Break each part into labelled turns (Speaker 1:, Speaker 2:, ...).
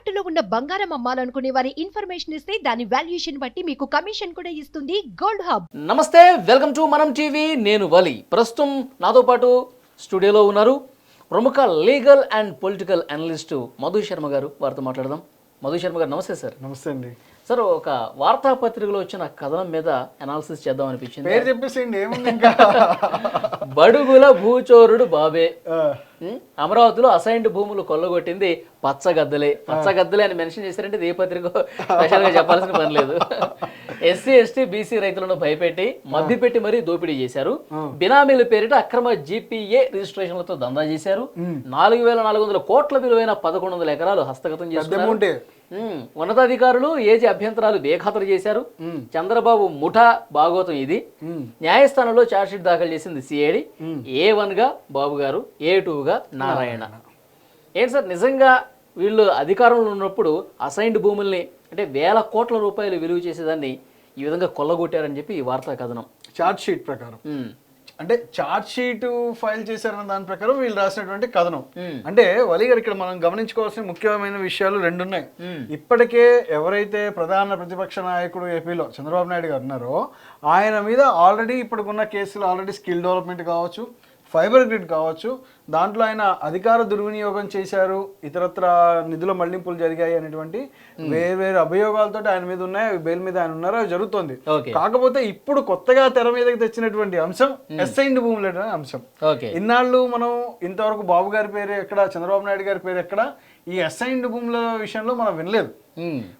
Speaker 1: తాకట్టులో ఉన్న బంగారం అమ్మాలనుకునే వారి ఇన్ఫర్మేషన్ ఇస్తే దాని వాల్యుయేషన్ బట్టి మీకు కమిషన్ కూడా ఇస్తుంది గోల్డ్ హబ్.
Speaker 2: నమస్తే వెల్కమ్ టు మనం టీవీ. నేను వలి. ప్రస్తుతం నాతో పాటు స్టూడియోలో ఉన్నారు ప్రముఖ legal and political analyst Madhu Sharma గారు. వారితో మాట్లాడదాం. మధు శర్మ గారు నమస్తే సార్.
Speaker 3: నమస్తే అండి.
Speaker 2: సార్ ఒక వార్తాపత్రికలో వచ్చిన కథనం మీద అనాలిసిస్ చేద్దాం అనిపించింది.
Speaker 3: పేరు చెప్పేసేయండి ఏముంది ఇంకా?
Speaker 2: బడుగుల భూచోరుడు బాబే? అమరావతిలో అసైన్డ్ భూములు కొల్లగొట్టింది పచ్చగద్దలే. పచ్చగద్దలే అని మెన్షన్ చేశారంటే ఏ పత్రిక? స్పెషల్గా చెప్పాల్సిన పని లేదు. ఎస్సీ ఎస్టీ బీసీ రైతులను భయపెట్టి మభ్యపెట్టి మరీ దోపిడీ చేశారు. బినామీల పేరిట అక్రమ జీపీఏ రిజిస్ట్రేషన్లతో దందా చేశారు. నాలుగు వేల నాలుగు వందల కోట్ల విలువైన పదకొండు వందల ఎకరాలు హస్తగతం చేశారు ఉన్నతాధికారులు ఏజీ అభ్యంతరాలు బేఖాతరు చేశారు. చంద్రబాబు ముఠా భాగోతం ఇది. న్యాయస్థానంలో ఛార్జ్షీట్ దాఖలు చేసింది సిఐడి ఏ వన్గా బాబు గారు ఏ టూ గా నారాయణ. ఏంటి సార్ నిజంగా వీళ్ళు అధికారంలో ఉన్నప్పుడు అసైన్డ్ భూముల్ని అంటే వేల కోట్ల రూపాయలు విలువ చేసేదాన్ని ఈ విధంగా కొల్లగొట్టారని చెప్పి ఈ వార్తా కథనం.
Speaker 3: చార్ట్ షీట్ ప్రకారం అంటే చార్ట్ షీట్ ఫైల్ చేశారన్న దాని ప్రకారం వీళ్ళు రాసినటువంటి కథనం
Speaker 2: Hmm.
Speaker 3: అంటే వలి గారు ఇక్కడ మనం గమనించుకోవాల్సిన ముఖ్యమైన విషయాలు రెండు ఉన్నాయి
Speaker 2: Hmm.
Speaker 3: ఇప్పటికే ఎవరైతే ప్రధాన ప్రతిపక్ష నాయకుడు ఏపీలో చంద్రబాబు నాయుడు గారు ఉన్నారో ఆయన మీద ఆల్రెడీ ఇప్పటికున్న కేసులు ఆల్రెడీ స్కిల్ డెవలప్మెంట్ కావచ్చు ఫైబర్ గ్రిడ్ కావచ్చు. దాంట్లో ఆయన అధికార దుర్వినియోగం చేశారు. ఇతరత్ర నిధుల మళ్ళింపులు జరిగాయి అనేటువంటి వేరు అభియోగాలతో ఆయన మీద ఉన్నాయి. అవి బెయిల్ మీద ఆయన ఉన్నారు. అవి జరుగుతుంది. కాకపోతే ఇప్పుడు కొత్తగా తెర మీదకి తెచ్చినటువంటి అంశం ఎస్ఐండ్ భూములు అంశం. ఇన్నాళ్ళు మనం ఇంతవరకు బాబు గారి పేరు ఎక్కడ చంద్రబాబు నాయుడు గారి పేరు ఎక్కడ ఈ అసైన్డ్ భూముల విషయంలో మనం వినలేదు.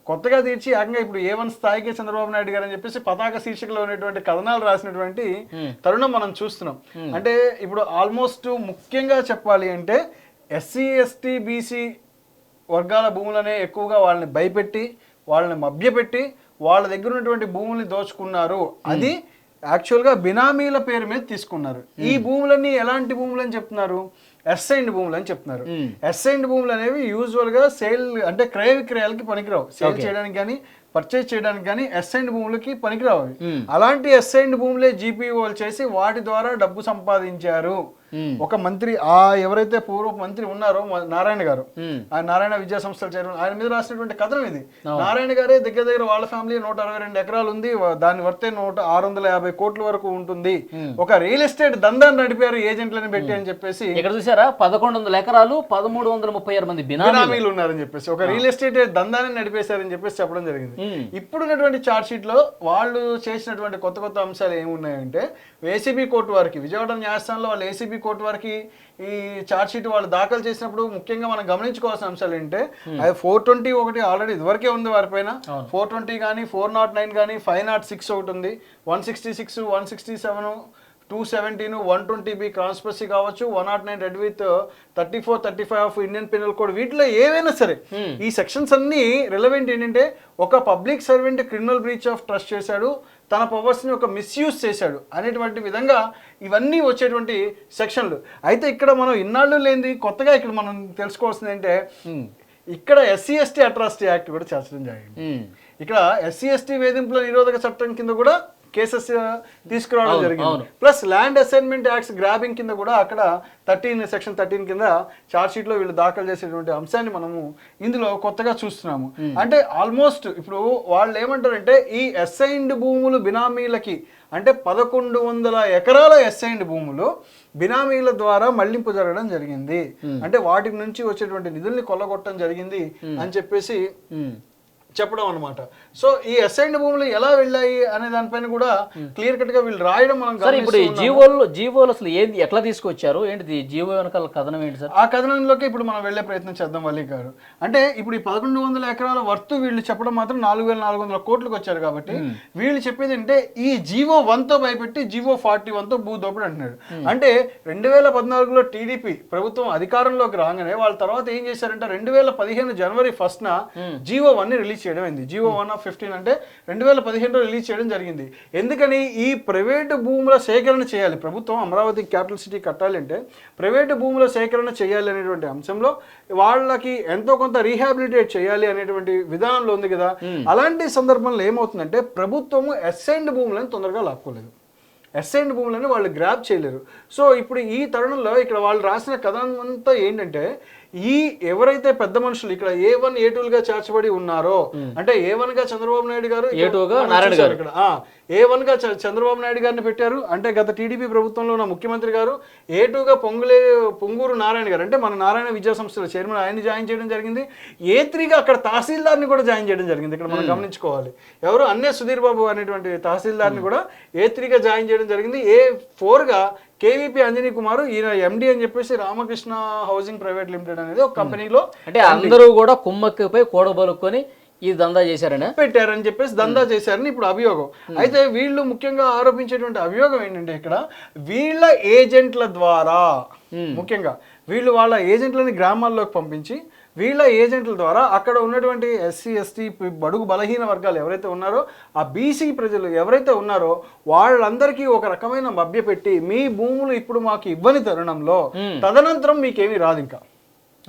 Speaker 3: కొత్తగా తీర్చి ఏకంగా ఇప్పుడు ఏ వన్ స్థాయికి చంద్రబాబు నాయుడు గారు అని చెప్పేసి పతాక శీర్షికలో ఉన్నటువంటి కథనాలు రాసినటువంటి తరుణం మనం చూస్తున్నాం. అంటే ఇప్పుడు ఆల్మోస్ట్ ముఖ్యంగా చెప్పాలి అంటే ఎస్సీ ఎస్టీ బీసీ వర్గాల భూములనే ఎక్కువగా వాళ్ళని భయపెట్టి వాళ్ళని మభ్యపెట్టి వాళ్ళ దగ్గర ఉన్నటువంటి భూముల్ని దోచుకున్నారు. అది యాక్చువల్గా బినామీల పేరు మీద తీసుకున్నారు. ఈ భూములన్నీ ఎలాంటి భూములు అని చెప్తున్నారు? ఎస్ఐండ్ భూములు అని చెప్తున్నారు. ఎస్ఐండ్ భూములు అనేవి యూజువల్గా సేల్ అంటే క్రయ విక్రయాలకి పనికిరావు. సేల్ చేయడానికి కానీ పర్చేజ్ చేయడానికి కానీ ఎస్ఐండ్ భూములకి పనికిరావు. అలాంటి ఎస్ఐండ్ భూములే జీపీఓలు చేసి వాటి ద్వారా డబ్బు సంపాదించారు. ఒక మంత్రి ఆ ఎవరైతే పూర్వ మంత్రి ఉన్నారో నారాయణ గారు ఆ నారాయణ విద్యా సంస్థల చైర్మన్ ఆయన మీద రాసినటువంటి కథనం ఇది. నారాయణ గారే దగ్గర దగ్గర వాళ్ళ ఫ్యామిలీ నూట అరవై రెండు ఎకరాలు ఉంది దాని వర్తే నూట ఆరు వందల యాభై కోట్ల వరకు ఉంటుంది. ఒక రియల్ ఎస్టేట్ దందాన్ని నడిపారు ఏజెంట్లని పెట్టి అని చెప్పేసి
Speaker 2: ఇక్కడ చూసారా? పదకొండు వందల ఎకరాలు పదమూడు వందల ముప్పై ఆరు మంది బినామీ
Speaker 3: బినామీలు ఉన్నారని చెప్పేసి ఒక రియల్ ఎస్టేట్ దందాన్ని నడిపేశారని చెప్పేసి చెప్పడం జరిగింది. ఇప్పుడు ఉన్నటువంటి చార్ట్ షీట్లో వాళ్ళు చేసినటువంటి కొత్త కొత్త అంశాలు ఏమున్నాయంటే ఏసీబీ కోర్టు వారికి విజయవాడ న్యాయస్థానంలో వాళ్ళు ఏసీబీ కోర్టు వారికి ఈ షీట్ వాళ్ళు దాఖలు చేసినప్పుడు ముఖ్యంగా మనం గమనించుకోవాల్సిన అంశాలు ఏంటంటే అది ఫోర్ ట్వంటీ ఒకటి ఆల్రెడీ ఇదివరకే ఉంది వారిపైన ఫోర్ ట్వంటీ కానీ ఫోర్ నాట్ నైన్ కానీ ఫైవ్ నాట్ సిక్స్ ఒకటి ఉంది. One sixty six one sixty seven two seventeen one twenty B conspiracy కావచ్చు one nought nine read with thirty four thirty five of Indian penal code వీటిలో ఏవైనా సరే ఈ sections అన్ని relevant ఏంటంటే ఒక public servant criminal breach of trust చేశాడు తన పవర్స్ని ఒక మిస్యూజ్ చేశాడు అనేటువంటి విధంగా ఇవన్నీ వచ్చేటువంటి సెక్షన్లు. అయితే ఇక్కడ మనం ఇన్నాళ్ళు లేనిది కొత్తగా ఇక్కడ మనం తెలుసుకోవాల్సింది ఏంటంటే ఇక్కడ ఎస్సీ ఎస్టీ అట్రాసిటీ యాక్ట్ కూడా చేర్చడం జరిగింది. ఇక్కడ ఎస్సీ ఎస్టీ వేధింపుల నిరోధక చట్టం కింద కూడా కేసెస్ తీసుకురావడం జరిగింది. Plus land assignment acts grabbing కింద కూడా అక్కడ థర్టీన్ సెక్షన్ థర్టీన్ కింద చార్జ్ షీట్లో వీళ్ళు దాఖలు చేసేటువంటి అంశాన్ని మనము ఇందులో కొత్తగా చూస్తున్నాము. అంటే ఆల్మోస్ట్ ఇప్పుడు వాళ్ళు ఏమంటారంటే ఈ అసైన్డ్ భూములు బినామీలకి అంటే పదకొండు వందల ఎకరాల అసైన్డ్ భూములు బినామీల ద్వారా మళ్ళింపు జరగడం జరిగింది. అంటే వాటి నుంచి వచ్చేటువంటి నిధుల్ని కొల్లగొట్టడం జరిగింది అని చెప్పేసి. చెప్పడం అనమాట సో ఈ అసైన్డ్ భూములు ఎలా వెళ్ళాయి అనే దానిపైన కూడా క్లియర్ కట్గా వీళ్ళు రాయడం మనం
Speaker 2: సార్ ఇప్పుడు. జీవోలు జీవోలు అసలు ఏంది ఎట్లా తీసుకొచ్చారు? ఏంటిది జీవో వెనకాల కథనం ఏంటి సార్?
Speaker 3: ఆ కథనంలోకి ఇప్పుడు మనం వెళ్ళే ప్రయత్నం చేద్దాం వల్లి గారు. అంటే ఇప్పుడు ఈ పదకొండు వందల ఎకరాల వర్త్ వీళ్ళు చెప్పడం మాత్రం నాలుగు వేల నాలుగు వందల కోట్లకు వచ్చారు కాబట్టి వీళ్ళు చెప్పేది అంటే ఈ జీవో వన్తో భయపెట్టి జీవో ఫార్టీ వన్తో భూ దోపిడి అంటున్నాడు. అంటే రెండు వేల పద్నాలుగులో టీడీపీ ప్రభుత్వం అధికారంలోకి రాగానే వాళ్ళ తర్వాత ఏం చేశారంటే రెండు వేల పదిహేను జనవరి ఫస్ట్ న జీవో వన్ని రిలీజ్ చేయడం అయింది జీవో వన్ ఆఫ్ ఫిఫ్టీన్ అంటే రెండు వేల పదిహేనులో రిలీజ్ చేయడం జరిగింది. ఎందుకని ఈ ప్రైవేటు భూముల సేకరణ చేయాలి? ప్రభుత్వం అమరావతి క్యాపిటల్ సిటీ కట్టాలి అంటే ప్రైవేటు భూముల సేకరణ చేయాలి అనేటువంటి అంశంలో వాళ్ళకి ఎంతో కొంత రీహాబిలిటేట్ చేయాలి అనేటువంటి విధానంలో ఉంది కదా. అలాంటి సందర్భంలో ఏమవుతుందంటే ప్రభుత్వము ఎస్ఎండ్ భూములను తొందరగా లాక్కోలేదు. ఎస్ఐండ్ భూములని వాళ్ళు గ్రాప్ చేయలేరు. సో ఇప్పుడు ఈ తరుణంలో ఇక్కడ వాళ్ళు రాసిన కథనం అంతా ఏంటంటే ఈ ఎవరైతే పెద్ద మనుషులు ఇక్కడ ఏ వన్ ఏ గా చేర్చబడి ఉన్నారో అంటే ఏ వన్గా చంద్రబాబు నాయుడు గారు ఇక్కడ
Speaker 2: A2 గా
Speaker 3: మనం
Speaker 2: నారాయణ గారు.
Speaker 3: ఇక్కడ. ఏ వన్గా చంద్రబాబు నాయుడు గారిని పెట్టారు. అంటే గత టీడీపీ ప్రభుత్వంలో ఉన్న ముఖ్యమంత్రి గారు ఏ గా పొంగులే పొంగూరు నారాయణ గారు. అంటే మన నారాయణ విద్యా సంస్థల చైర్మన్ ఆయన్ని జాయిన్ చేయడం జరిగింది. ఏ త్రీగా అక్కడ తహసీల్దార్ని కూడా జాయిన్ చేయడం జరిగింది. ఇక్కడ మనం గమనించుకోవాలి. ఎవరు? అన్నే సుధీర్ బాబు అనేటువంటి తహసీల్దార్ని కూడా ఏ త్రీగా జాయిన్ చేయడం జరిగింది. ఏ గా కేవీపీ అంజనీ కుమార్ ఈయన ఎండి అని చెప్పేసి రామకృష్ణ హౌసింగ్ ప్రైవేట్ లిమిటెడ్ అనేది ఒక కంపెనీలో
Speaker 2: అంటే అందరూ కూడా కుమ్మక్కిపై కూడబలుకొని ఈ దందా చేశారనే?
Speaker 3: పెట్టారని చెప్పేసి దందా చేశారని ఇప్పుడు అభియోగం. అయితే వీళ్ళు ముఖ్యంగా ఆరోపించేటువంటి అభియోగం ఏంటంటే ఇక్కడ వీళ్ళ ఏజెంట్ల ద్వారా ముఖ్యంగా వీళ్ళు వాళ్ళ ఏజెంట్లని గ్రామాల్లోకి పంపించి వీళ్ళ ఏజెంట్ల ద్వారా అక్కడ ఉన్నటువంటి ఎస్సీ ఎస్టీ బడుగు బలహీన వర్గాలు ఎవరైతే ఉన్నారో ఆ బీసీ ప్రజలు ఎవరైతే ఉన్నారో వాళ్ళందరికీ ఒక రకమైన మభ్యపెట్టి మీ భూములు ఇప్పుడు మాకు ఇవ్వని తరుణంలో తదనంతరం మీకేమీ రాదు ఇంకా.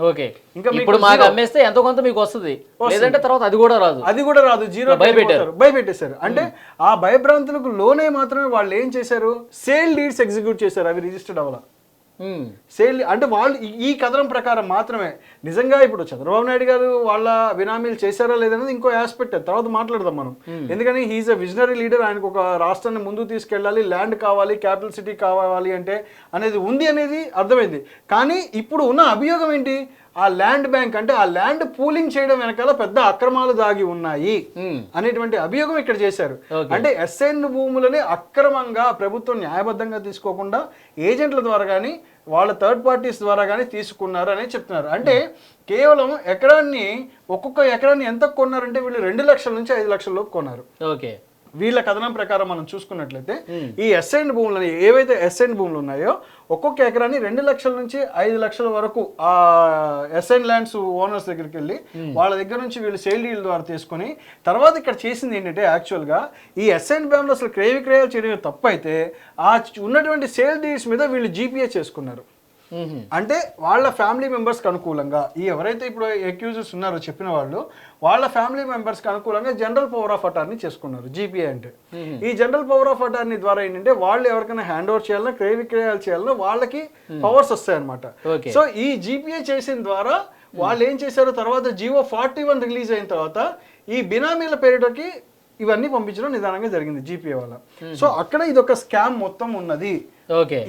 Speaker 2: ఓకే.
Speaker 3: ఇంకా
Speaker 2: ఇప్పుడు మాకు. అమ్మేస్తే ఎంతో కొంత మీకు వస్తుంది. లేదంటే తర్వాత అది కూడా రాదు.
Speaker 3: అది కూడా రాదు. జీరో
Speaker 2: భయపెట్టారు.
Speaker 3: భయపెట్టేశారు. అంటే ఆ భయభ్రాంతులకు లోనే మాత్రమే వాళ్ళు ఏం చేశారు? సేల్ డీడ్స్ ఎగ్జిక్యూట్ చేశారు. అవి రిజిస్టర్డ్ అవ్వాల. సేల్ అంటే వాళ్ళు ఈ- ఈ కథనం ప్రకారం మాత్రమే. నిజంగా ఇప్పుడు చంద్రబాబు నాయుడు గారు వాళ్ళ బినామీలు చేశారా లేదనేది ఇంకో ఆస్పెక్ట్ తర్వాత మాట్లాడదాం మనం. ఎందుకని హీఈస్ అ విజనరీ లీడర్ ఆయనకు ఒక రాష్ట్రాన్ని ముందుకు తీసుకెళ్ళాలి ల్యాండ్ కావాలి క్యాపిటల్ సిటీ కావాలి అంటే అనేది ఉంది అనేది అర్థమైంది. కానీ ఇప్పుడు ఉన్న అభియోగం ఏంటి? ఆ ల్యాండ్ బ్యాంక్ అంటే ఆ ల్యాండ్ పూలింగ్ చేయడం వెనకాల పెద్ద అక్రమాలు దాగి ఉన్నాయి
Speaker 2: ఉమ్.
Speaker 3: అనేటువంటి అభియోగం ఇక్కడ చేశారు. అంటే ఎస్ఎన్ భూములని అక్రమంగా ప్రభుత్వం న్యాయబద్ధంగా తీసుకోకుండా ఏజెంట్ల ద్వారా కానీ వాళ్ళ థర్డ్ పార్టీస్ ద్వారా కానీ తీసుకున్నారు అని చెప్తున్నారు. అంటే కేవలం ఎకరాన్ని ఒక్కొక్క ఎకరాన్ని ఎంత కొన్నారంటే వీళ్ళు రెండు లక్షల నుంచి ఐదు లక్షల లోపు కొన్నారు.
Speaker 2: ఓకే.
Speaker 3: వీళ్ళ కథనం ప్రకారం మనం చూసుకున్నట్లయితే ఈ ఎస్ఎన్ భూములని ఏవైతే ఎస్ఎన్ భూములు ఉన్నాయో ఒక్కొక్క ఎకరాన్ని రెండు లక్షల నుంచి ఐదు లక్షల వరకు ఆ ఎస్ఎన్ ల్యాండ్స్ ఓనర్స్ దగ్గరికి వెళ్ళి వాళ్ళ దగ్గర నుంచి వీళ్ళు సేల్ డీల్ ద్వారా తీసుకొని తర్వాత ఇక్కడ చేసింది ఏంటంటే యాక్చువల్గా ఈ ఎస్ఎన్ బ్యాంక్లో అసలు క్రయ విక్రయాలు చేయడం తప్పు అయితే ఆ ఉన్నటువంటి సేల్ డీల్స్ మీద వీళ్ళు జీపీఏ చేసుకున్నారు. అంటే వాళ్ళ ఫ్యామిలీ మెంబర్స్కి అనుకూలంగా ఈ ఎవరైతే ఇప్పుడు అక్యూజెస్ ఉన్నారో చెప్పిన వాళ్ళు వాళ్ళ ఫ్యామిలీ మెంబర్స్కి అనుకూలంగా జనరల్ పవర్ ఆఫ్ అటార్నీ చేసుకున్నారు జీపీఏ అంటే. ఈ జనరల్ పవర్ ఆఫ్ అటార్నీ ద్వారా ఏంటంటే వాళ్ళు ఎవరికైనా హ్యాండ్ ఓవర్ చేయాలన్నా క్రయ విక్రయాలు చేయాలన్నా వాళ్ళకి పవర్స్ వస్తాయన్నమాట. సో ఈ జీపీఏ చేసిన ద్వారా వాళ్ళు ఏం చేశారు తర్వాత జియో ఫార్టీ వన్ రిలీజ్ అయిన తర్వాత ఈ బినామీల పేరిటకి ఇవన్నీ పంపించడం నిదానంగా జరిగింది జీపీఏ వల్ల. సో అక్కడ ఇది ఒక స్కామ్ మొత్తం ఉన్నది.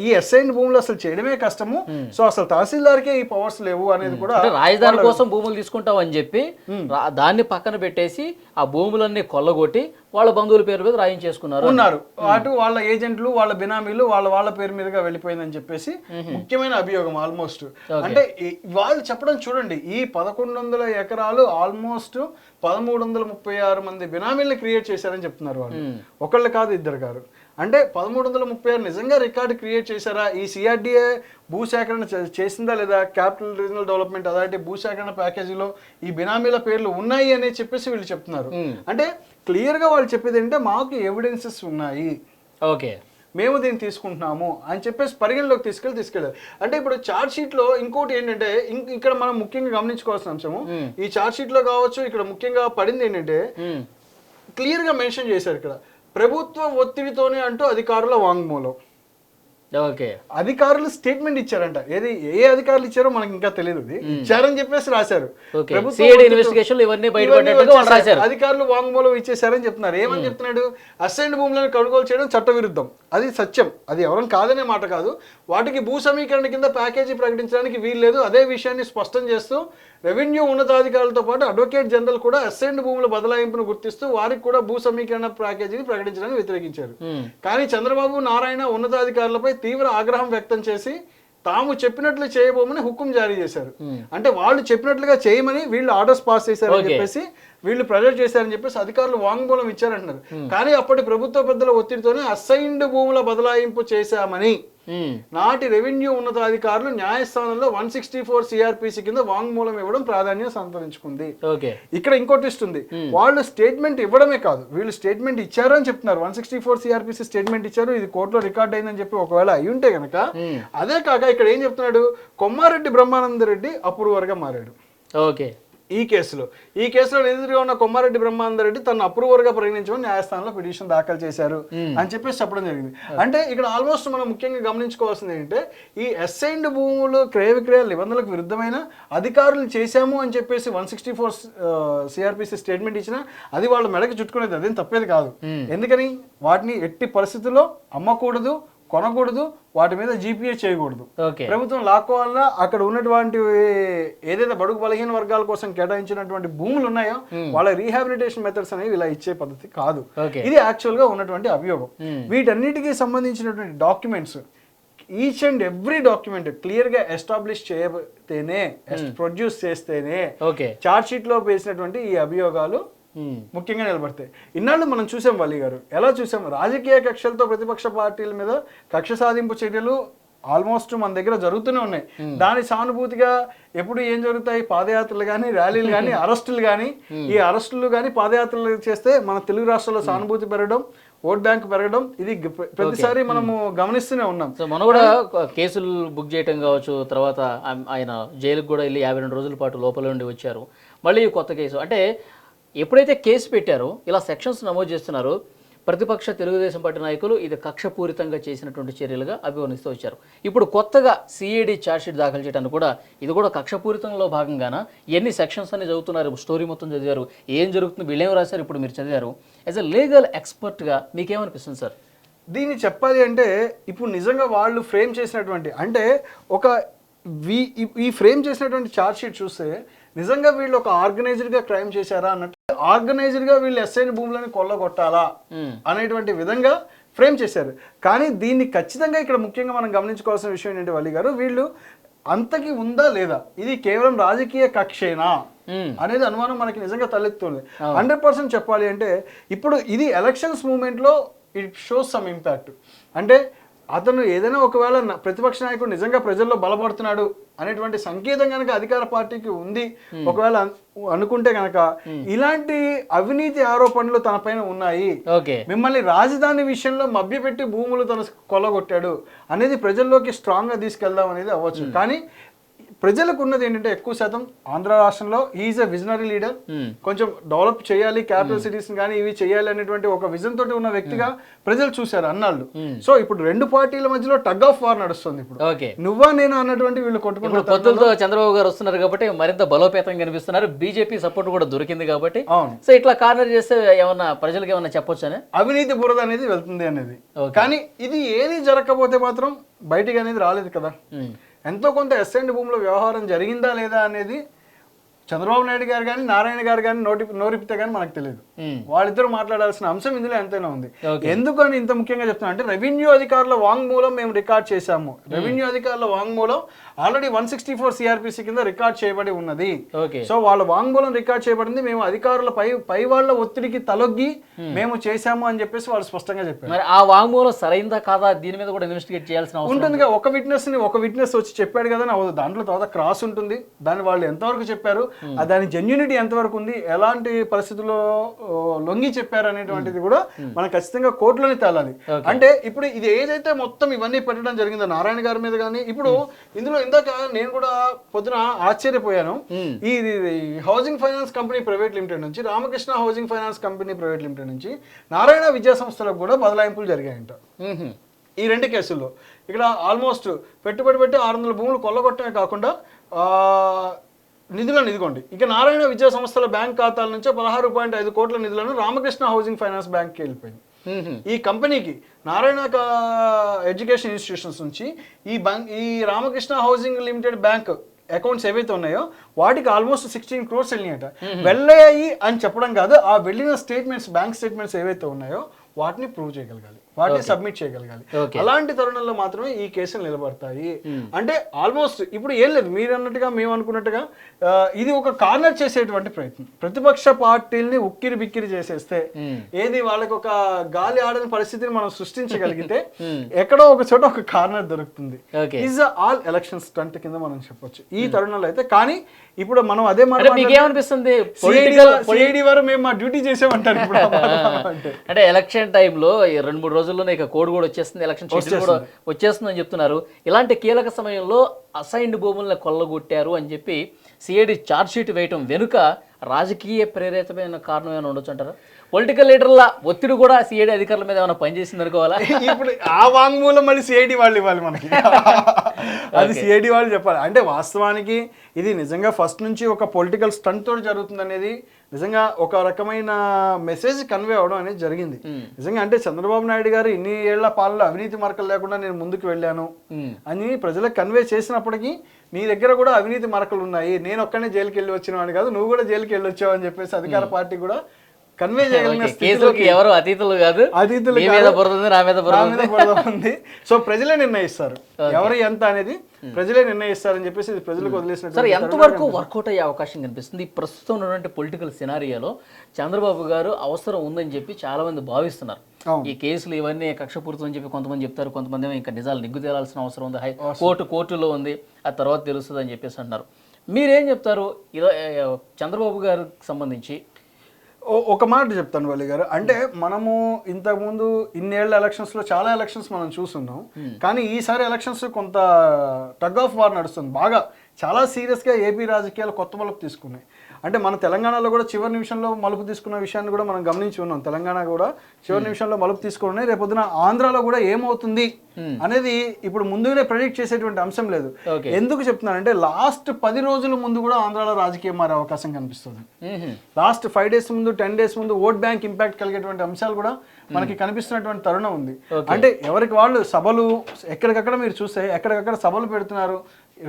Speaker 3: ఈ అసైన్ భూములు అసలు చేయడమే కష్టము. సో అసలు తహసీల్దార్కే ఈ పవర్స్ లేవు అనేది కూడా
Speaker 2: రాజధాని కోసం భూములు తీసుకుంటాం అని చెప్పి దాన్ని పక్కన పెట్టేసి ఆ భూములన్నీ కొల్లగొట్టి వాళ్ళ బంధువుల పేరు మీద రాయించేసుకున్నారు
Speaker 3: ఉన్నారు. అటు వాళ్ళ ఏజెంట్లు వాళ్ళ బినామీలు వాళ్ళ వాళ్ళ పేరు మీదుగా వెళ్ళిపోయిందని చెప్పేసి ముఖ్యమైన అభియోగం ఆల్మోస్ట్ అంటే వాళ్ళు చెప్పడం చూడండి ఈ పదకొండు వందల ఎకరాలు ఆల్మోస్ట్ పదమూడు వందల ముప్పై ఆరు మంది బినామీల్ని క్రియేట్ చేశారని చెప్తున్నారు వాళ్ళు. ఒకళ్ళు కాదు ఇద్దరు కాదు అంటే పదమూడు వందల ముప్పై ఆరు నిజంగా రికార్డు క్రియేట్ చేశారా? ఈ సిఆర్డిఏ భూసేకరణ చేసిందా లేదా? క్యాపిటల్ రీజనల్ డెవలప్మెంట్ అదాటి భూసేకరణ ప్యాకేజీలో ఈ బినామీల పేర్లు ఉన్నాయి అని చెప్పేసి వీళ్ళు చెప్తున్నారు. అంటే క్లియర్గా వాళ్ళు చెప్పేది ఏంటంటే మాకు ఎవిడెన్సెస్ ఉన్నాయి.
Speaker 2: ఓకే.
Speaker 3: మేము దీన్ని తీసుకుంటున్నాము అని చెప్పేసి పరిగణలోకి తీసుకెళ్ళి తీసుకెళ్ళారు. అంటే ఇప్పుడు చార్ట్ షీట్లో ఇంకోటి ఏంటంటే ఇక్కడ మనం ముఖ్యంగా గమనించుకోవాల్సిన అంశము. ఈ చార్ట్ షీట్లో కావచ్చు ఇక్కడ ముఖ్యంగా పడింది ఏంటంటే
Speaker 2: ఉమ్.
Speaker 3: క్లియర్గా మెన్షన్ చేశారు ఇక్కడ. ప్రభుత్వ ఒత్తిడితోనే అంటూ అధికారుల వాంగ్మూలం.
Speaker 2: ఓకే.
Speaker 3: అధికారులు స్టేట్మెంట్ ఇచ్చారంట. ఏది ఏ అధికారులు ఇచ్చారో మనకి ఇంకా తెలియదు. ఇచ్చారని చెప్పేసి రాశారు. అధికారులు వాంగ్మూలం ఇచ్చేసారని చెప్తున్నారు. ఏమని చెప్తున్నాడు? అసైన్డ్ భూములను కొనుగోలు చేయడం చట్టవిరుద్ధం. అది సత్యం. అది ఎవరైనా కాదనే మాట కాదు. వాటికి భూ సమీకరణ కింద ప్యాకేజీ ప్రకటించడానికి వీల్లేదు. అదే విషయాన్ని స్పష్టం చేస్తూ రెవెన్యూ ఉన్నతాధికారులతో పాటు అడ్వకేట్ జనరల్ కూడా అసైన్డ్ భూముల బదలాయింపును గుర్తిస్తూ వారికి కూడా భూ సమీకరణ ప్యాకేజీని ప్రకటించడానికి వ్యతిరేకించారు. కానీ చంద్రబాబు నారాయణ ఉన్నతాధికారులపై తీవ్ర ఆగ్రహం వ్యక్తం చేసి తాము చెప్పినట్లు చేయబోమని హుకుం జారీ చేశారు అంటే వాళ్ళు చెప్పినట్లుగా చేయమని వీళ్ళు ఆర్డర్స్ పాస్ చేశారని
Speaker 2: Okay.
Speaker 3: చెప్పేసి వీళ్ళు ప్రెజర్ చేశారని చెప్పేసి అధికారులు వాంగ్మూలం ఇచ్చారంటున్నారు కానీ అప్పటి ప్రభుత్వ పెద్దల ఒత్తిడితోనే అసైన్డ్ భూముల బదలాయింపు చేశామని. నాటి రెవెన్యూ ఉన్నతాధికారులు న్యాయస్థానంలో వన్ సిక్స్టీ ఫోర్ సిఆర్పిసి కింద వాంగ్మూలం ఇవ్వడం ప్రాధాన్యం సంతరించుకుంది.
Speaker 2: ఓకే
Speaker 3: ఇక్కడ ఇంకో ట్విస్ట్ ఉంది వాళ్ళు స్టేట్మెంట్ ఇవ్వడమే కాదు. వీళ్ళు స్టేట్మెంట్ ఇచ్చారు అని చెప్తున్నారు. One sixty four CrPC statement ఇచ్చారు. ఇది కోర్టులో రికార్డ్ అయిందని చెప్పి ఒకవేళ అయి ఉంటే గనక అదే కాక ఇక్కడ ఏం చెప్తున్నాడు? కొమ్మారెడ్డి బ్రహ్మానంద రెడ్డి అప్రూవర్గా మారాడు.
Speaker 2: ఓకే
Speaker 3: ఈ కేసులో. ఈ కేసులో నిందితుడిగా ఉన్న కొమ్మారెడ్డి బ్రహ్మానంద రెడ్డి తన అప్రూవర్గా పరిగణించమని న్యాయస్థానంలో పిటిషన్ దాఖలు చేశారు అని చెప్పేసి చెప్పడం జరిగింది. అంటే ఇక్కడ ఆల్మోస్ట్ మనం ముఖ్యంగా గమనించుకోవాల్సింది ఏంటంటే ఈ అసైన్డ్ భూములు క్రయ విక్రయ నిబంధనలకు విరుద్ధమైన అధికారులు చేశాము అని చెప్పేసి one sixty four CrPC statement ఇచ్చినా అది వాళ్ళ మెడకి చుట్టుకునేది అదేం తప్పేది కాదు. ఎందుకని? వాటిని ఎట్టి పరిస్థితుల్లో అమ్మకూడదు కొనకూడదు వాటి మీద జీపీఏ చేయకూడదు. ప్రభుత్వం లాక్కోవాలన్నా అక్కడ ఉన్నటువంటి ఏదైతే బడుగు బలహీన వర్గాల కోసం కేటాయించినటువంటి భూములు ఉన్నాయో వాళ్ళ రీహాబిలిటేషన్ మెథడ్స్ అనేవి ఇలా ఇచ్చే పద్ధతి కాదు. ఇది యాక్చువల్గా ఉన్నటువంటి అభియోగం. వీటన్నిటికీ సంబంధించినటువంటి documents each and every document క్లియర్గా ఎస్టాబ్లిష్ చేయతేనే ప్రొడ్యూస్ చేస్తేనే చార్జ్ షీట్లో వేసినటువంటి ఈ అభియోగాలు. ముఖ్యంగా నిలబడతాయి ఇన్నాళ్ళు మనం చూసాం వల్లి గారు. ఎలా చూసాం? రాజకీయ కక్షలతో ప్రతిపక్ష పార్టీల మీద కక్ష సాధింపు చర్యలు ఆల్మోస్ట్ మన దగ్గర జరుగుతూనే ఉన్నాయి. దాని సానుభూతిగా ఎప్పుడు ఏం జరుగుతాయి? పాదయాత్రలు కానీ ర్యాలీలు కానీ అరెస్టులు కానీ ఈ అరెస్టులు కానీ పాదయాత్రలు చేస్తే మన తెలుగు రాష్ట్రాల్లో సానుభూతి పెరగడం ఓట్ బ్యాంక్ పెరగడం ఇది ప్రతిసారి మనము గమనిస్తూనే ఉన్నాం.
Speaker 2: సో మనం కూడా కేసులు బుక్ చేయటం కావచ్చు తర్వాత ఆయన జైలుకు కూడా వెళ్ళి యాభై రెండు రోజుల పాటు లోపల నుండి వచ్చారు. మళ్ళీ కొత్త కేసు. అంటే ఎప్పుడైతే కేసు పెట్టారో ఇలా సెక్షన్స్ నమోదు చేస్తున్నారో ప్రతిపక్ష తెలుగుదేశం పార్టీ నాయకులు ఇది కక్షపూరితంగా చేసినటువంటి చర్యలుగా అభివర్ణిస్తూ వచ్చారు. ఇప్పుడు కొత్తగా సిఐడి ఛార్జ్షీట్ దాఖలు చేయడానికి కూడా ఇది కూడా కక్షపూరితంలో భాగంగాన? ఎన్ని సెక్షన్స్ అని చదువుతున్నారు? స్టోరీ మొత్తం చదివారు. ఏం జరుగుతుంది? వీళ్ళేం రాశారు? ఇప్పుడు మీరు చదివారు. యాజ్ అ లీగల్ ఎక్స్పర్ట్గా మీకేమనిపిస్తుంది సార్
Speaker 3: దీన్ని చెప్పాలి అంటే ఇప్పుడు నిజంగా వాళ్ళు ఫ్రేమ్ చేసినటువంటి అంటే ఒక ఈ- ఈ ఫ్రేమ్ చేసినటువంటి ఛార్జ్ షీట్ చూస్తే నిజంగా వీళ్ళు ఒక ఆర్గనైజ్డ్గా క్రైమ్ చేశారా అన్నట్టు ఆర్గనైజ్డ్గా వీళ్ళు ఎస్ఐన్ భూములను కొల్లగొట్టాలా. అనేటువంటి విధంగా ఫ్రేమ్ చేశారు. కానీ దీన్ని ఖచ్చితంగా ఇక్కడ ముఖ్యంగా మనం గమనించుకోవాల్సిన విషయం ఏంటంటే వల్లి గారు వీళ్ళు అంతకి ఉందా లేదా? ఇది కేవలం రాజకీయ కక్షేనా. అనేది అనుమానం మనకి నిజంగా తలెత్తుంది హండ్రెడ్ పర్సెంట్ చెప్పాలి అంటే ఇప్పుడు ఇది ఎలక్షన్స్ మూమెంట్లో ఇట్ షోస్ సమ్ ఇంపాక్ట్ అంటే అతను ఏదైనా ఒకవేళ ప్రతిపక్ష నాయకుడు నిజంగా ప్రజల్లో బలపడుతున్నాడు అనేటువంటి సంకేతం కనుక అధికార పార్టీకి ఉంది ఒకవేళ అన్- అనుకుంటే కనుక ఇలాంటి అవినీతి ఆరోపణలు తన పైన ఉన్నాయి. మిమ్మల్ని రాజధాని విషయంలో మభ్యపెట్టి భూములు తను కొల్లగొట్టాడు అనేది ప్రజల్లోకి స్ట్రాంగ్గా తీసుకెళ్దాం అనేది అవ్వచ్చు. కానీ ప్రజలకు ఉన్నది ఏంటంటే ఎక్కువ శాతం ఆంధ్ర రాష్ట్రంలో is a visionary leader
Speaker 2: Hmm.
Speaker 3: కొంచెం డెవలప్ చేయాలి క్యాపిటల్ సిటీస్ కానీ ఇవి చేయాలి అనేటువంటి ఒక విజన్ తోటి ఉన్న వ్యక్తిగా ప్రజలు చూశారు అన్నాళ్ళు. సో ఇప్పుడు రెండు పార్టీల మధ్యలో టగ్ ఆఫ్ వార్ నడుస్తుంది ఇప్పుడు.
Speaker 2: ఓకే
Speaker 3: నువ్వా నేను అన్నటువంటి వీళ్ళు కొట్టుకుంటారు
Speaker 2: పొత్తులతో చంద్రబాబు గారు వస్తున్నారు కాబట్టి మరింత బలోపేతంగా కనిపిస్తున్నారు. బీజేపీ సపోర్ట్ కూడా దొరికింది కాబట్టి. సో ఇట్లా కార్నర్ చేస్తే ఏమన్నా ప్రజలకు ఏమన్నా చెప్పొచ్చనే?
Speaker 3: అవినీతి బురద అనేది వెళ్తుంది అనేది. కానీ ఇది ఏది జరగకపోతే మాత్రం బయటికి అనేది రాలేదు కదా. ఎంతో కొంత ఎస్ఎండ్ భూమిలో వ్యవహారం జరిగిందా లేదా అనేది చంద్రబాబు నాయుడు గారు కానీ నారాయణ గారు కానీ నోటి నోరిపితే కానీ మనకు తెలియదు. వాళ్ళిద్దరూ మాట్లాడాల్సిన అంశం ఇందులో ఎంతైనా ఉంది. ఎందుకని ఇంత ముఖ్యంగా చెప్తున్నా అంటే రెవెన్యూ అధికారుల వాంగ్మూలం మేము రికార్డ్ చేశాము. రెవెన్యూ అధికారుల వాంగ్మూలం already one sixty four CrPC కింద రికార్డ్ చేయబడి ఉన్నది. సో వాళ్ళ వాంగ్మూలం రికార్డ్ చేయబడింది. మేము అధికారుల పై పై వాళ్ళ ఒత్తిడికి తలొగ్గి మేము చేశాము అని చెప్పేసి వాళ్ళు స్పష్టంగా చెప్పారు.
Speaker 2: మరి ఆ వాంగ్మూలం సరైందా కాదా? దీని మీద కూడా ఇన్వెస్టిగేట్ చేయాల్సిన
Speaker 3: ఉంటుందిగా ఒక విట్నెస్ని ఒక విట్నెస్ వచ్చి చెప్పాడు కదా అని అవ్వదు దాంట్లో తర్వాత క్రాస్ ఉంటుంది. దాన్ని వాళ్ళు ఎంతవరకు చెప్పారు? దాని జెన్యూనిటీ ఎంతవరకు ఉంది? ఎలాంటి పరిస్థితుల్లో లొంగి చెప్పారు అనేటువంటిది కూడా మనం ఖచ్చితంగా కోర్టులోనే తేలాలి. అంటే ఇప్పుడు ఇది ఏదైతే మొత్తం ఇవన్నీ పెట్టడం జరిగిందో నారాయణ గారి మీద కానీ ఇప్పుడు ఇందులో ఇందాక నేను కూడా పొద్దున ఆశ్చర్యపోయాను. ఈ housing finance company private limited నుంచి Ramakrishna housing finance company private limited నుంచి నారాయణ విద్యా సంస్థలకు కూడా బదలాయింపులు జరిగాయంట. ఈ రెండు కేసుల్లో. ఇక్కడ ఆల్మోస్ట్ పెట్టుబడి పెట్టి ఆరు వందల భూములు కొల్లగొట్టమే కాకుండా నిధులను ఇదిగోండి ఇక నారాయణ విద్యా సంస్థల బ్యాంక్ ఖాతాల నుంచి పదహారు పాయింట్ ఐదు కోట్ల నిధులను రామకృష్ణ హౌసింగ్ ఫైనాన్స్ బ్యాంక్కి వెళ్ళిపోయింది. ఈ కంపెనీకి నారాయణ ఎడ్యుకేషన్ ఇన్స్టిట్యూషన్స్ నుంచి ఈ బ్యాంక్ ఈ Ramakrishna housing limited bank accounts ఏవైతే ఉన్నాయో వాటికి ఆల్మోస్ట్ సిక్స్టీన్ క్రోర్స్ వెళ్ళినాయట. వెళ్ళాయి అని చెప్పడం కాదు ఆ వెళ్ళిన స్టేట్మెంట్స్ బ్యాంక్ స్టేట్మెంట్స్ ఏవైతే ఉన్నాయో వాటిని ప్రూవ్ చేయగలగాలి. వాటిని సబ్మిట్ చేయగలగాలి. అలాంటి తరుణంలో మాత్రమే ఈ కేసులు నిలబడతాయి. అంటే ఆల్మోస్ట్ ఇప్పుడు ఏం లేదు మీరు అన్నట్టుగా మేము అనుకున్నట్టుగా ఇది ఒక కార్నర్ చేసేటువంటి ప్రయత్నం. ప్రతిపక్ష పార్టీల్ని ఉక్కిరి బిక్కిరి చేసేస్తే ఏది వాళ్ళకి ఒక గాలి ఆడని పరిస్థితిని మనం సృష్టించగలిగితే ఎక్కడో ఒక చోట ఒక కార్నర్ దొరుకుతుంది. ఈజ్ ఆల్ ఎలక్షన్ స్టంట్ కింద మనం చెప్పొచ్చు. ఈ తరుణంలో అయితే కానీ ఇప్పుడు మనం అదే మాట
Speaker 2: అంటే మీకు ఏమనిపిస్తుంది? పొలిటికల్
Speaker 3: సిఐడి వారు మేము మా డ్యూటీ చేసామంటారు అంటే.
Speaker 2: ఎలక్షన్ టైంలో రెండు మూడు రోజుల్లోనే ఇక కోడ్ కూడా వచ్చేస్తుంది ఎలక్షన్ షెడ్యూల్ కూడా వచ్చేస్తుందని చెప్తున్నారు. ఇలాంటి కీలక సమయంలో అసైన్డ్ భూములను కొల్లగొట్టారు అని చెప్పి సిఐడి ఛార్జ్ షీట్ వేయటం వెనుక రాజకీయ ప్రేరేతమైన కారణం ఏమైనా ఉండొచ్చు అంటారా? పొలిటికల్ లీడర్ల ఒత్తిడి కూడా సిఐడి అధికారుల మీద ఏమైనా పనిచేసింది అనుకోవాలా?
Speaker 3: ఇప్పుడు ఆ వాంగ్మూలం మళ్ళీ సిఐడి వాళ్ళు ఇవ్వాలి మనకి. అది సిఐడి వాళ్ళు చెప్పాలి. అంటే వాస్తవానికి ఇది నిజంగా ఫస్ట్ నుంచి ఒక పొలిటికల్ స్టంట్ తోటి జరుగుతుంది అనేది నిజంగా ఒక రకమైన మెసేజ్ కన్వే అవడం అనేది జరిగింది. నిజంగా అంటే చంద్రబాబు నాయుడు గారు ఇన్ని ఏళ్ళ పాలనలో అవినీతి మరకలు లేకుండా నేను ముందుకు వెళ్ళాను. అని ప్రజలకు కన్వే చేసినప్పటికీ నీ దగ్గర కూడా అవినీతి మరకలు ఉన్నాయి. నేను ఒక్కనే జైలుకి వెళ్ళి వచ్చిన వాడిని కాదు నువ్వు కూడా జైలుకి వెళ్ళి వచ్చావు అని చెప్పేసి అధికార పార్టీ కూడా కన్వే చేయగలిగిన
Speaker 2: కేసులకి ఎవరు? అతీతులు కాదు.
Speaker 3: అతిథులు
Speaker 2: మీ మీద ఉంది నా మీద ఉంది
Speaker 3: సో ప్రజలే నిర్ణయిస్తారు. ఎవరు ఎంత అనేది ప్రజలే నిర్ణయిస్తారని చెప్పేసి ఇది ప్రజలకు
Speaker 2: సరే
Speaker 3: వదిలేసినట్టు
Speaker 2: ఎంతవరకు వర్కౌట్ అయ్యే అవకాశం కనిపిస్తుంది? ఈ ప్రస్తుతం ఉన్నటువంటి పొలిటికల్ సినారియాలో చంద్రబాబు గారు అవసరం ఉందని చెప్పి చాలా మంది భావిస్తున్నారు. ఈ కేసులు ఇవన్నీ కక్షపూరితం అని చెప్పి కొంతమంది చెప్తారు కొంతమంది ఏమో ఇంకా నిజాలు నిగ్గు తేలాల్సిన అవసరం ఉంది. హై కోర్టు కోర్టులో ఉంది. ఆ తర్వాత తెలుస్తుంది అని చెప్పేసి అంటున్నారు. మీరేం చెప్తారు? ఇలా చంద్రబాబు గారికి సంబంధించి
Speaker 3: ఒక మాట చెప్తాను వల్లి గారు. అంటే మనము ఇంతకుముందు ఇన్నేళ్ళ ఎలక్షన్స్లో చాలా ఎలక్షన్స్ మనం చూస్తున్నాం కానీ ఈసారి ఎలక్షన్స్ కొంత టగ్ ఆఫ్ వార్ నడుస్తుంది. బాగా చాలా సీరియస్గా ఏపీ రాజకీయాలు కొత్త మలుపు తీసుకున్నాయి. అంటే మన తెలంగాణలో కూడా చివరి నిమిషంలో మలుపు తీసుకున్న విషయాన్ని కూడా మనం గమనించి ఉన్నాం. తెలంగాణ కూడా చివరి నిమిషంలో మలుపు తీసుకున్నాయి. రేపొద్దున ఆంధ్రాలో కూడా ఏమవుతుంది అనేది ఇప్పుడు ముందుగానే ప్రెడిక్ట్ చేసేటువంటి అంశం లేదు. ఎందుకు చెప్తున్నానంటే లాస్ట్ పది రోజుల ముందు కూడా ఆంధ్రాలో రాజకీయం మారే అవకాశం కనిపిస్తుంది. లాస్ట్ ఫైవ్ డేస్ ముందు టెన్ డేస్ ముందు ఓట్ బ్యాంక్ ఇంపాక్ట్ కలిగేటువంటి అంశాలు కూడా మనకి కనిపిస్తున్నటువంటి తరుణం ఉంది. అంటే ఎవరికి వాళ్ళు సభలు ఎక్కడికక్కడ మీరు చూస్తే ఎక్కడికక్కడ సభలు పెడుతున్నారు.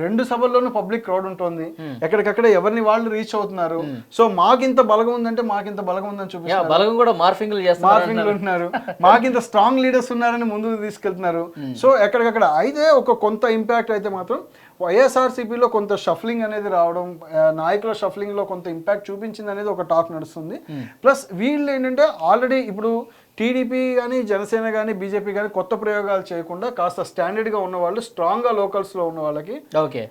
Speaker 3: రెండు సభల్లోనూ పబ్లిక్ క్రౌడ్ ఉంటుంది. ఎక్కడికక్కడ ఎవరిని వాళ్ళు రీచ్ అవుతున్నారు. సో మాకింత బలగం ఉందంటే మాకింత బలగం ఉందని
Speaker 2: యా,
Speaker 3: చూపిస్తున్నారు.
Speaker 2: బలగం కూడా మార్ఫింగ్లు
Speaker 3: మార్పింగ్లు ఉంటున్నారు. మాకింత స్ట్రాంగ్ లీడర్స్ ఉన్నారని ముందుకు తీసుకెళ్తున్నారు. సో ఎక్కడికక్కడ అయితే ఒక కొంత ఇంపాక్ట్ అయితే మాత్రం వైఎస్ఆర్సీపీలో కొంత షఫ్లింగ్ అనేది రావడం నాయకుల షఫ్లింగ్లో కొంత ఇంపాక్ట్ చూపించింది అనేది ఒక టాక్ నడుస్తుంది. ప్లస్ వీళ్ళు ఏంటంటే ఆల్రెడీ ఇప్పుడు టీడీపీ కానీ జనసేన కానీ బీజేపీ కానీ కొత్త ప్రయోగాలు చేయకుండా కాస్త స్టాండర్డ్గా ఉన్న వాళ్ళు స్ట్రాంగ్గా లోకల్స్లో ఉన్న వాళ్ళకి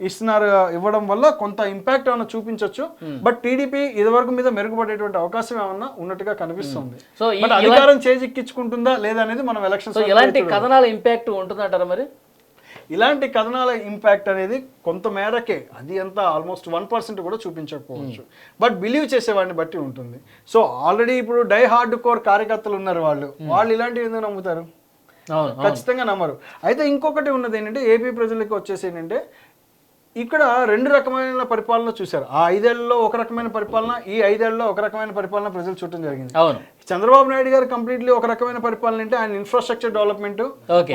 Speaker 3: ఇస్తున్నారు ఇవ్వడం వల్ల కొంత ఇంపాక్ట్ ఏమైనా చూపించవచ్చు బట్ టీడీపీ ఇదివరకు మీద మెరుగుపడేటువంటి అవకాశం ఏమన్నా ఉన్నట్టుగా కనిపిస్తుంది.
Speaker 2: సో
Speaker 3: అధికారం చేజిక్కించుకుంటుందా లేదా అనేది మనం ఎలక్షన్స్
Speaker 2: సో ఇలాంటి కథనాల ఇంపాక్ట్ ఉంటుందంటారా మరి?
Speaker 3: ఇలాంటి కథనాల ఇంపాక్ట్ అనేది కొంత మేరకే అది ఎంత ఆల్మోస్ట్ వన్ పర్సెంట్ కూడా చూపించకపోవచ్చు. బట్ బిలీవ్ చేసేవాడిని బట్టి ఉంటుంది. సో ఆల్రెడీ ఇప్పుడు డై హార్డ్ కోర్ కార్యకర్తలు ఉన్నారు వాళ్ళు. వాళ్ళు ఇలాంటివి ఎందుకు నమ్ముతారు? ఖచ్చితంగా నమ్మరు. అయితే ఇంకొకటి ఉన్నది ఏంటంటే ఏపీ ప్రజలకు వచ్చేసి ఏంటంటే ఇక్కడ రెండు రకమైన పరిపాలన చూశారు. ఆ ఐదేళ్ళలో ఒక రకమైన పరిపాలన ఈ ఐదేళ్ళలో ఒక రకమైన పరిపాలన ప్రజలు చూడటం జరిగింది.
Speaker 2: అవును.
Speaker 3: చంద్రబాబు నాయుడు గారు కంప్లీట్లీ ఒక రకమైన పరిపాలన అంటే ఆయన ఇన్ఫ్రాస్ట్రక్చర్ డెవలప్మెంట్.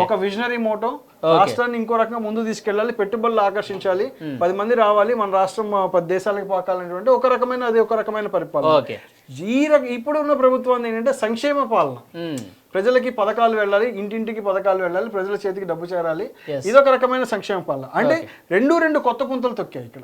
Speaker 3: ఒక విజనరీ మోటో రాష్ట్రాన్ని ఇంకో రకంగా ముందు తీసుకెళ్ళాలి పెట్టుబడులు ఆకర్షించాలి పది మంది రావాలి మన రాష్ట్రం పది దేశాలకు పాకాలనేటువంటి ఒక రకమైన అది ఒక రకమైన పరిపాలన. ఈ రక ఇప్పుడు ఉన్న ప్రభుత్వం ఏంటంటే సంక్షేమ పాలన.
Speaker 2: మ్మ్.
Speaker 3: ప్రజలకి పథకాలు వెళ్ళాలి ఇంటింటికి పథకాలు వెళ్ళాలి ప్రజల చేతికి డబ్బు చేరాలి.
Speaker 2: Yes.
Speaker 3: ఇదొక రకమైన సంక్షేమ పాలన. అంటే రెండు రెండు కొత్త పుంతలు తొక్కాయి ఇక్కడ.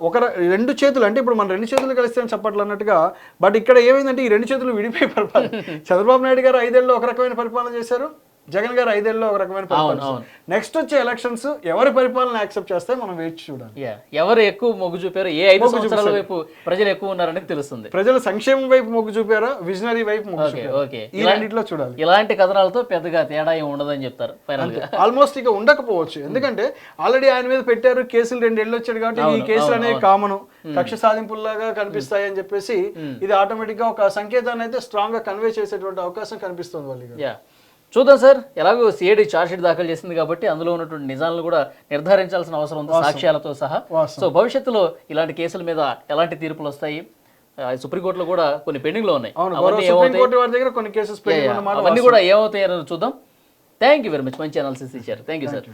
Speaker 3: ఒక రెండు చేతులు అంటే ఇప్పుడు మన రెండు చేతులు కలిస్తే అని చెప్పట్లు అన్నట్టుగా బట్ ఇక్కడ ఏమైందంటే ఈ రెండు చేతులు విడిపోయి పరిపాలన. చంద్రబాబు నాయుడు గారు ఐదేళ్ళు ఒక రకమైన పరిపాలన చేశారు. జగన్ గారు ఐదేళ్ళు ఒక రకమైన
Speaker 2: అవును.
Speaker 3: నెక్స్ట్ వచ్చే ఎలక్షన్స్ ఎవరి పరిపాలన యాక్సెప్ట్ చేస్తే మనం వేచి చూడాలి.
Speaker 2: ఎవరు ఎక్కువ మొగ్గు చూపారు ఏ ఐదు సంవత్సరాల వైపు ప్రజలు ఎక్కువ ఉన్నారని తెలుస్తుంది.
Speaker 3: ప్రజలు సంక్షేమం వైపు మొగ్గు చూపారా విజనరీ వైపు మొగ్గు
Speaker 2: ఓకే
Speaker 3: చూపారా?
Speaker 2: ఓకే
Speaker 3: ఈ రెండింటిలో చూడాలి.
Speaker 2: ఇలాంటి కథనాలతో పెద్దగా తేడా ఏమి ఉండదని చెప్తారు ఫైనల్
Speaker 3: ఆల్మోస్ట్ ఇక ఉండకపోవచ్చు. ఎందుకంటే ఆల్రెడీ ఆయన మీద పెట్టారు కేసులు రెండు ఏళ్ళు వచ్చాడు కాబట్టి ఈ కేసులు అనేవి కామను. కక్ష సాధింపుల్లాగా కనిపిస్తాయి అని చెప్పేసి ఇది ఆటోమేటిక్గా ఒక సంకేతాన్ని అయితే స్ట్రాంగ్గా కన్వే చేసేటువంటి అవకాశం కనిపిస్తుంది వాళ్ళకి.
Speaker 2: చూద్దాం సార్. ఎలాగో సిఐడి షీట్ దాఖలు చేసింది కాబట్టి అందులో ఉన్నటువంటి నిజాలను కూడా నిర్ధారించాల్సిన అవసరం ఉంది. సాక్ష్యాలతో సహా. సో భవిష్యత్తులో ఇలాంటి కేసుల మీద ఎలాంటి తీర్పులు వస్తాయి? సుప్రీంకోర్టులో కూడా కొన్ని పెండింగ్లో ఉన్నాయి.
Speaker 3: అవును
Speaker 2: అవన్నీ కూడా ఏమవుతాయి చూద్దాం. థ్యాంక్ యూ వెరీ మచ్ మంచి అనాలిసిస్ ఇచ్చారు. Thank you sir